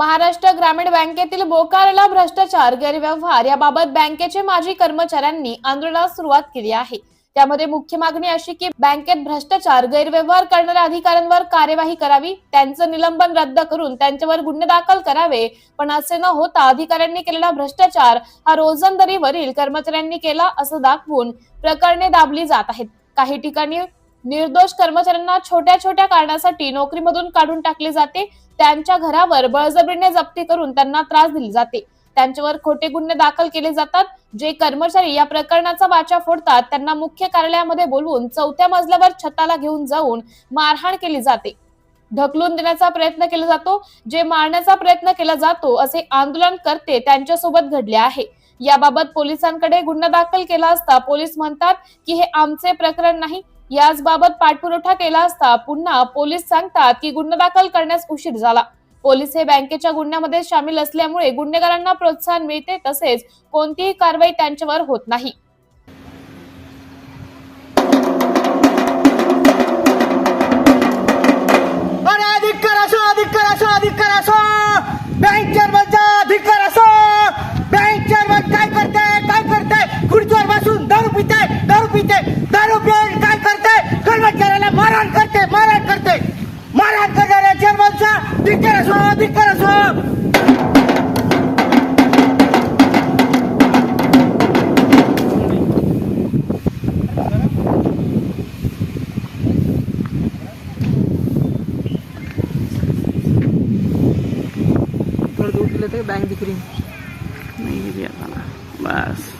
महाराष्ट्र ग्रामीण बँकेतील बोकारला भ्रष्टाचार गैरव्यवहार याबाबत बँकेचे माजी कर्मचाऱ्यांनी आंदोलनास सुरुवात केली आहे. त्यामध्ये मुख्य मागणी अशी की बँकेत भ्रष्टाचार गैरव्यवहार करणाऱ्या अधिकाऱ्यांवर कार्यवाही करावी त्यांचं निलंबन रद्द करून त्यांच्यावर गुन्हे दाखल करावे. पण असे न होता अधिकाऱ्यांनी केलेला भ्रष्टाचार हा रोजंदारीवरील कर्मचाऱ्यांनी केला असं दाखवून प्रकरणे दाबली जात आहेत. काही ठिकाणी निर्दोष कर्मचाऱ्यांना छोट्या छोट्या कारणासाठी नोकरीमधून काढून टाकले जाते. त्यांच्या घरावर बळजबरीने जप्ती करून त्यांना त्रास दिले जाते. त्यांच्यावर खोटे गुन्हे दाखल केले जातात. जे कर्मचारी या प्रकरणाचा वाचा फोडतात त्यांना मुख्य कार्यालयामध्ये बोलवून चौथ्या मजल्यावर छताला घेऊन जाऊन मारहाण केली जाते. ढकलून देण्याचा प्रयत्न केला जातो. जे मारण्याचा प्रयत्न केला जातो असे आंदोलन करते त्यांच्यासोबत घडले आहे. याबाबत पोलिसांकडे गुन्हा दाखल केला असता पोलीस म्हणतात की हे आमचे प्रकरण नाही याचबाबत पाठपुरावा केला असता पुन्हा पोलीस सांगतात की गुन्हा दाखल करण्यास उशीर झाला. पोलीस हे बँकेच्या गुन्ह्यामध्ये सामील असल्यामुळे गुन्हेगारांना प्रोत्साहन मिळते तसेच कोणतीही कारवाई त्यांच्यावर होत नाही. करणाऱ्या चेअरमनचा अधिकार असो अधिकार असो थोड़ा दूर के लिए बैंक दिख रही नहीं दिया था ना बस